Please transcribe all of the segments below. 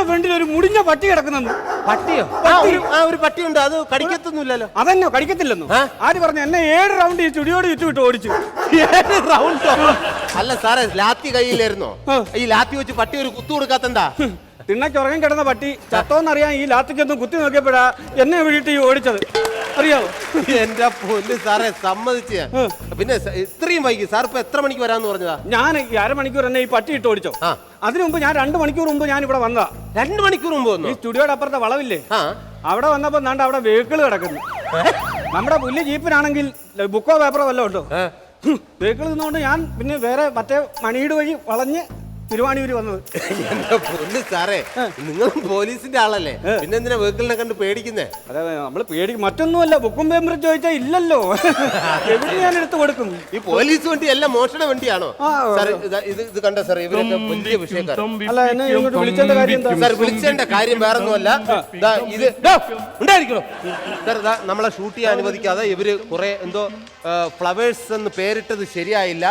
സ്റ്റുഡിയോയുടെ ഫ്രണ്ടിൽ ഒരു മുടിഞ്ഞ പട്ടി കിടക്കുന്നെന്ന് പട്ടിയോ? ആ ഒരു പട്ടി ഉണ്ട് പട്ടിയുണ്ട്. അത് കടിക്കത്തൊന്നുമില്ലല്ലോ. അതെന്നോ കടിക്കത്തില്ലെന്നു? ആര് പറഞ്ഞു എന്നെ ഏഴ് റൗണ്ട് ഈ ചുടിയോട് ചുറ്റുവിട്ട് ഓടിച്ചു. ഏഴ് റൗണ്ടോ അല്ല സാറേ ലാത്തി കയ്യിലായിരുന്നോ? ആ. ഈ ലാത്തി വെച്ച് പട്ടി ഒരു കുത്തു കൊടുക്കാത്തെന്താ? തിണ്ണയ്ക്ക് ഉറങ്ങി കിടന്ന പട്ടി ചത്തോന്നറിയാൻ ഈ ലാത്തിക്കൊന്നും കുത്തി നോക്കിയപ്പോഴാ എന്നെ വീട്ടിൽ ഈ ഓടിച്ചത്. അറിയാവോ? എന്റെ പൊന്ന് സാറേ സമ്മതിച്ച് ഞാൻ. പിന്നെ സ- ഇത്രയും വൈകി സാർ ഇപ്പൊ എത്ര മണിക്ക് വരാന്ന് പറഞ്ഞതാ? ഞാൻ ഈ അരമണിക്കൂർ എന്നെ ഈ പട്ടി ഇട്ട് ഓടിച്ചോ. ആ. അതിനു മുമ്പ് ഞാൻ രണ്ട് മണിക്കൂർ മുമ്പ് ഞാൻ ഇവിടെ വന്നതാ. രണ്ടു മണിക്കൂർ മുമ്പ് ഈ വന്നു സ്റ്റുഡിയോയുടെ അപ്പുറത്തെ വളവില്ലേ? ആ. അവിടെ വന്നപ്പോ നാണ്ട് അവിടെ വെഹിക്കിൾ കിടക്കുന്നു. നമ്മുടെ പുല്ല് ജീപ്പിനാണെങ്കിൽ ബുക്കോ പേപ്പറോ വല്ലതും ഉണ്ടോ. വെഹിക്കിൾ നിന്നുകൊണ്ട് ഞാൻ പിന്നെ വേറെ മറ്റേ മണിയുടെ വഴി വളഞ്ഞ് തിരുവാണിയൂര് വന്നത്. എന്റെ പൊന്ന് സാറേ നിങ്ങൾ പോലീസിന്റെ ആളല്ലേ? പിന്നെ എന്തിനാ വെഹിക്കിളിനെ കണ്ട് പേടിക്കുന്നേ? അതെ നമ്മൾ പേടി മറ്റൊന്നുമല്ല ബുക്കും പേപ്പറും ചോദിച്ചാൽ ഇല്ലല്ലോ. എവിടെ ഞാൻ എടുത്തു കൊടുക്കും? ഈ പോലീസ് വണ്ടി എല്ലാം മോഷണ വണ്ടിയാണോ? സാർ ഇത് ഇത് കണ്ട സാർ ഇവരൊക്കെ വലിയ വിഷയക്കാരൻ അല്ല എന്നെ ഇങ്ങോട്ട് വിളിച്ചതിന്റെ കാര്യം എന്താ? സാർ വിളിച്ചതിന്റെ കാര്യം വേറൊന്നുമല്ല. ദാ ഇത് ദാ, ഉണ്ടായിരിക്കണോ. സാർ ഇതാ നമ്മളെ ഷൂട്ട് ചെയ്യാൻ അനുവദിക്കാതെ ഇവർ കുറെ എന്തോ ഫ്ലവേഴ്സ് എന്ന് പേരിട്ടത് ശരിയായില്ല.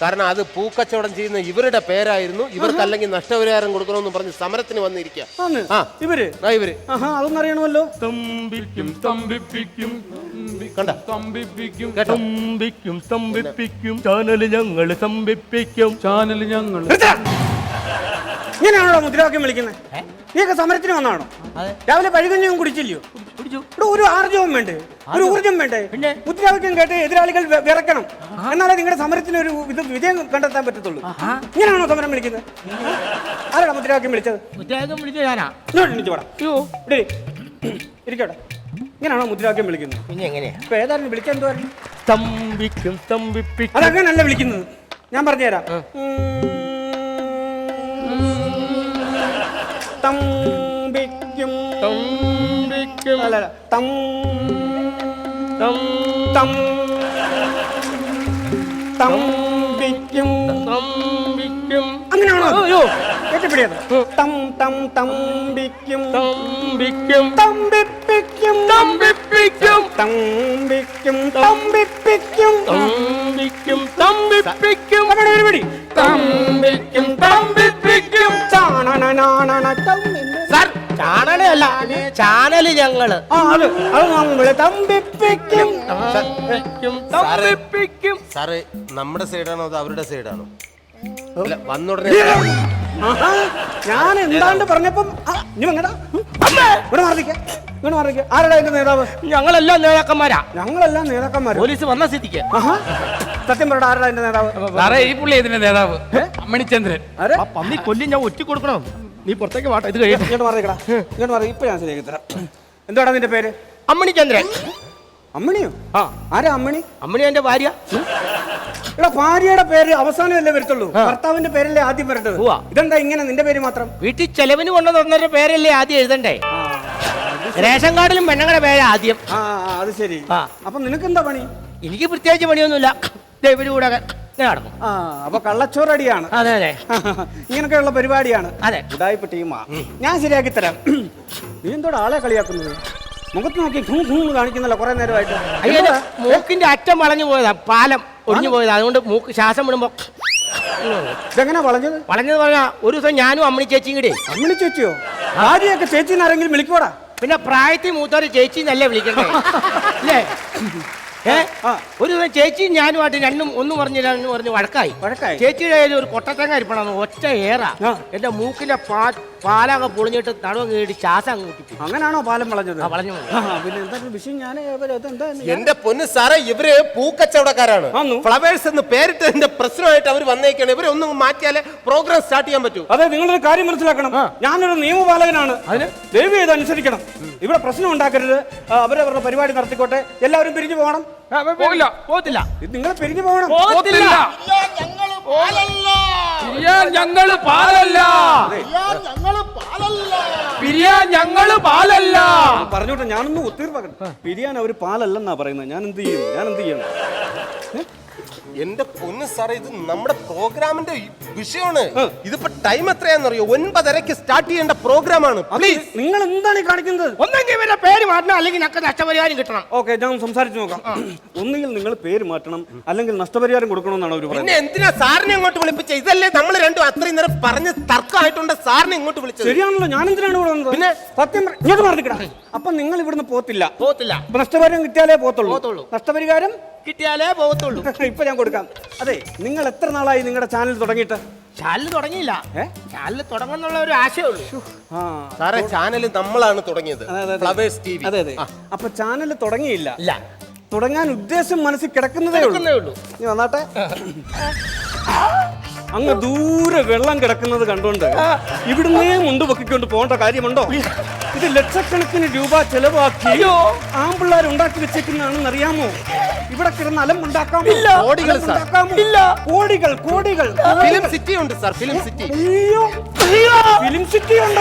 കാരണം അത് പൂക്കച്ചവടം ചെയ്യുന്ന ഇവരുടെ പേരായിരുന്നു. ഇവർക്ക് അല്ലെങ്കിൽ നഷ്ടപരിഹാരം കൊടുക്കണമെന്ന് പറഞ്ഞ് സമരത്തിന് വന്നിരിക്കുക ആ. ഇവർ? ആ ഇവർ. ആഹാ അതൊന്നും അറിയണമല്ലോ സ്തംഭിക്കും സ്തംഭിപ്പിക്കും കണ്ട. സ്തംഭിപ്പിക്കും കേട്ടോ? സ്തംഭിക്കും സ്തംഭിപ്പിക്കും ചാനൽ ഞങ്ങൾ സ്തംഭിപ്പിക്കും ചാനൽ ഞങ്ങൾ ഇങ്ങനെയാണോ മുദ്രാവാക്യം വിളിക്കുന്നത്? നീയൊക്കെ സമരത്തിന് വന്നാണോ? രാവിലെ പഴുകഞ്ഞും കുടിച്ചില്ലയോ? ഇവിടെ ഒരു ആർജവും വേണ്ടേ? ഒരു ഊർജം വേണ്ടേ? മുദ്രാവാക്യം കേട്ട് എതിരാളികൾ വിറക്കണം എന്നാലേ നിങ്ങളുടെ സമരത്തിന് ഒരു ഇത് വിജയം കണ്ടെത്താൻ പറ്റത്തുള്ളൂ. ഇങ്ങനെയാണോ സമരം വിളിക്കുന്നത്? ആരാടാ മുദ്രാവാക്യം വിളിച്ചത്? മുദ്രാവാക്യം വിളിച്ച ഞാനാ. ഇവിടെ ഇരി. ഇരിക്കട്ടെ. ഇങ്ങനെയാണോ മുദ്രാവാക്യം വിളിക്കുന്നത്? പിന്നെ എങ്ങനെയാ ഇപ്പൊ ഏതായിരുന്നു വിളിക്കാൻ എന്തുവായിരുന്നു സ്തംഭിക്കും സ്തംഭിപ്പിക്കും. അതങ്ങനല്ല വിളിക്കുന്നത്. ഞാൻ പറഞ്ഞുതരാം. തമ്പിക്കും സ്തംഭിക്കും അല്ല, തം. തം. തം. തമ്പിക്കും അങ്ങനെയാണോ? അയ്യോ കേട്ടിപ്പിടിയത് തം തം തമ്പിക്കും സ്തംഭിക്കും തമ്പിപ്പിക്കും തമ്പിപ്പിക്കും തമ്പിക്കും തമ്പിപ്പിക്കും സ്തംഭിക്കും തമ്പിപ്പിക്കും അവിടെ ഒരു പിടി തമ്പിപ്പിക്കും സ്തംഭിപ്പിക്കും ചാണണനാണണ തമ്മിന്ന്. സാർ ചാനലല്ല ചാനൽ ഞങ്ങൾ. സാറ് നമ്മുടെ സൈഡാണോ അതോ അവരുടെ സൈഡാണോ? അല്ല വന്നുടനെ ഞാൻ എന്താണ്ട് പറഞ്ഞപ്പം ആരടാ എന്റെ നേതാവ്? ഞങ്ങളെല്ലാം നേതാക്കന്മാരാ. ഞങ്ങളെല്ലാം നേതാക്കന്മാര്. പോലീസ് വന്ന സ്ഥിതിക്ക്. സത്യം പറയുടെ ആരടാ എന്റെ നേതാവ്? സാറേ ഈ പുള്ളി ഇതിന്റെ നേതാവ്? അമ്മണിചന്ദ്രൻ പന്നി കൊല്ലി ഞാൻ ഒറ്റ കൊടുക്കണം നീ പുറത്തേക്ക് വാട്ട ഇത് കഴിയും ഇങ്ങോട്ട് മാറിക്കടാ ഇങ്ങോട്ട് മാറി ഇപ്പൊ ഞാൻ ശരിയാക്കി തരാം. എന്താടാ നിന്റെ പേര്? അമ്മണി അമ്മണിയോ? ആ. ആരാ അമ്മണി? അമ്മണി എന്റെ ഭാര്യ. എടാ ഭാര്യയുടെ പേര് അവസാനമല്ലേ വരത്തുള്ളൂ. ഭർത്താവിന്റെ പേരല്ലേ ആദ്യം വരേണ്ടത്. ഇതെന്താ ഇങ്ങനെ നിന്റെ പേര് മാത്രം? വീട്ടിൽ ചെലവിന് കൊണ്ടുവന്നവരുടെ പേരല്ലേ ആദ്യം എഴുതണ്ടേ? റേഷൻ കാർഡിലും പെണ്ണങ്ങളെ പേര് ആദ്യം. ആ അത് ശരി. അപ്പൊ നിനക്ക് എന്താ പണി? എനിക്ക് പ്രത്യേകിച്ച് പണിയൊന്നുമില്ല. ഇവർ കൂടെ നടക്കും. ആ അപ്പൊ കള്ളച്ചോറടിയാണ്. അതെ അതെ. ഇങ്ങനൊക്കെയുള്ള പരിപാടിയാണ്. അതെ. ഉടായ്പ ടീമാ. ഞാൻ ശരിയാക്കി തരാം. നീ എന്തോടെ ആളെ കളിയാക്കുന്നത്? മുഖത്ത് നോക്കി ഖൂ ഖൂ കാണിക്കുന്നല്ലോ കുറെ നേരമായിട്ട്. അയ്യോ മൂക്കിന്റെ അറ്റം വളഞ്ഞു പോയതാ പാലം ഒടിഞ്ഞു പോയതാ. അതുകൊണ്ട് മൂക്ക് ശ്വാസം വിടുമ്പോ ഇതെങ്ങനെ വളഞ്ഞത്? വളഞ്ഞത് പറഞ്ഞാ ഒരു ദിവസം ഞാനും അമ്മണി ചേച്ചിയും കൂടി. അമ്മണി ചേച്ചിയോ? ഭാര്യയൊക്കെ ചേച്ചിന്ന് ആരെങ്കിലും വിളിക്കോടാ പിന്നെ പ്രായത്തിൽ മൂത്തവര് ചേച്ചി എന്നല്ലേ വിളിക്കണ്ടേ? അല്ലേ? ഏ. ഒരു ദിവസം ചേച്ചിയും ഞാനുമായിട്ട് രണ്ടും ഒന്നും പറഞ്ഞു രണ്ടും പറഞ്ഞ് വഴക്കായി വഴക്കായി? ചേച്ചിയുടെ കയ്യിൽ ഒരു കൊട്ടത്തങ്ങ ഇരിപ്പണം ഒറ്റ ഏറ എന്റെ മൂക്കിന്റെ പാ- പാലൊക്കെ പൊളിഞ്ഞിട്ട് നടുവ് കേട്ടി ശ്വാസം അങ്ങ് കൂട്ടി അങ്ങനാണോ പാലം വളഞ്ഞത്? ആ വളഞ്ഞു പോയി. ആ, പിന്നെ എന്താ ഒരു വിഷയം ഞാൻ എന്റെ പൊന്ന് സാറേ ഇവർ പൂക്കച്ചവടക്കാരാണ്. ആന്നു. ഫ്ലവേഴ്സ് എന്ന് പേരിട്ടതിന്റെ പ്രശ്നമായിട്ട് അവർ വന്നേക്കാണ്. ഇവരെ ഒന്നും മാറ്റിയാലേ പ്രോഗ്രാം സ്റ്റാർട്ട് ചെയ്യാൻ പറ്റൂ. അതെ നിങ്ങളൊരു കാര്യം മനസ്സിലാക്കണം. ഞാനൊരു നിയമപാലകനാണ്. ദയവ് ചെയ്ത് അനുസരിക്കണം. ഇവിടെ പ്രശ്നം ഉണ്ടാക്കരുത്. ആ, അവരവരുടെ പരിപാടി നടത്തിക്കോട്ടെ. എല്ലാവരും പിരിഞ്ഞു പോകണം. പോകില്ല. പോകത്തില്ല നിങ്ങൾ പിരിഞ്ഞു പോകണം. പോകത്തില്ല. പിരിയാൻ ഞങ്ങൾ പാലല്ല. പിരിയാൻ ഞങ്ങൾ പാലല്ല. പറഞ്ഞോട്ടെ ഞാനൊന്ന് ഒത്തീർപ്പാക്കണം പിരിയാൻ അവർ പാലല്ലെന്നാ പറയുന്നത്. ഞാൻ എന്ത് ചെയ്യും? ഞാൻ എന്ത് ചെയ്യണം? എന്റെ പൊന്ന് സാറേ ഇത് നമ്മുടെ പ്രോഗ്രാമിന്റെ വിഷയമാണ്. ഇതിപ്പോ ടൈം എത്രയാണെന്നറിയോ? ഒൻപതരക്ക് സ്റ്റാർട്ട് ചെയ്യേണ്ട പ്രോഗ്രാമാണ്. പ്ലീസ് നിങ്ങൾ എന്താണ് ഈ കാണിക്കുന്നത്? ഒന്നെങ്കിൽ ഇവരുടെ പേര് മാറ്റണം അല്ലെങ്കിൽ ഞങ്ങൾക്ക് നഷ്ടപരിഹാരം കിട്ടണം. ഓക്കെ ഞാൻ സംസാരിച്ചു നോക്കാം. ഒന്നുകിൽ നിങ്ങൾ പേര് മാറ്റണം അല്ലെങ്കിൽ നഷ്ടപരിഹാരം കൊടുക്കണമെന്നാണ് അവർ പിന്നെ എന്തിനാ സാറിനെ ഇങ്ങോട്ട് വിളിപ്പിച്ച? ഇതല്ലേ നമ്മൾ രണ്ടും അത്രയും നേരം പറഞ്ഞ് തർക്കമായിട്ടുണ്ട് സാറിനെ ഇങ്ങോട്ട് വിളിച്ചത്. ശരിയാണല്ലോ ഞാൻ എന്തിനാണ് ഇവിടെ വന്നത്? പിന്നെ? സത്യം ഇങ്ങോട്ട് അപ്പൊ നിങ്ങൾ ഇവിടുന്ന് പോത്തില്ല. പോത്തില്ല. നഷ്ടപരിഹാരം കിട്ടിയാലേ പോത്തുള്ളൂ. പോത്തുള്ളൂ. നഷ്ടപരിഹാരം കിട്ടിയാലേ പോകത്തുള്ളൂ. ഇപ്പൊ ഞാൻ കൊടുക്കാം. അതെ നിങ്ങൾ എത്ര നാളായി നിങ്ങളുടെ ചാനൽ തുടങ്ങിയിട്ട്? ചാനൽ തുടങ്ങിയില്ല. ചാനൽ തുടങ്ങുന്നുള്ള ഒരു ആശയമുള്ളൂ സാറേ ചാനൽ നമ്മളാണ് തുടങ്ങിയത്. അതെ, അതെ, അതെ. ഫ്ലവേഴ്സ് ടി അതെ അതെ. അപ്പൊ ചാനൽ തുടങ്ങിയില്ല. ഇല്ല. തുടങ്ങാൻ ഉദ്ദേശം മനസ്സിൽ കിടക്കുന്നതേ ഉള്ളൂ. നീ വന്നാട്ടെ. അങ്ങ് ദൂരെ വെള്ളം കിടക്കുന്നത് കണ്ടുകൊണ്ട് ഇവിടുന്നേ മുണ്ട് പൊക്കിക്കൊണ്ട് പോകേണ്ട കാര്യമുണ്ടോ? ഇത് ലക്ഷക്കണക്കിന് രൂപ ചെലവാക്കി ആമ്പിള്ളേർ ഉണ്ടാക്കി വെച്ചേക്കുന്നതാണെന്ന് അറിയാമോ ഇവിടെ കിടന്ന് അലം ഉണ്ടാക്കാമോ കോടികൾ, അലം സാർ. ഉണ്ടാക്കാമോ? കോടികൾ കോടികൾ. ഫിലിം സിറ്റി ഉണ്ട് സർ ഫിലിം സിറ്റി. അയ്യോ. ഫിലിം സിറ്റി ഉണ്ട്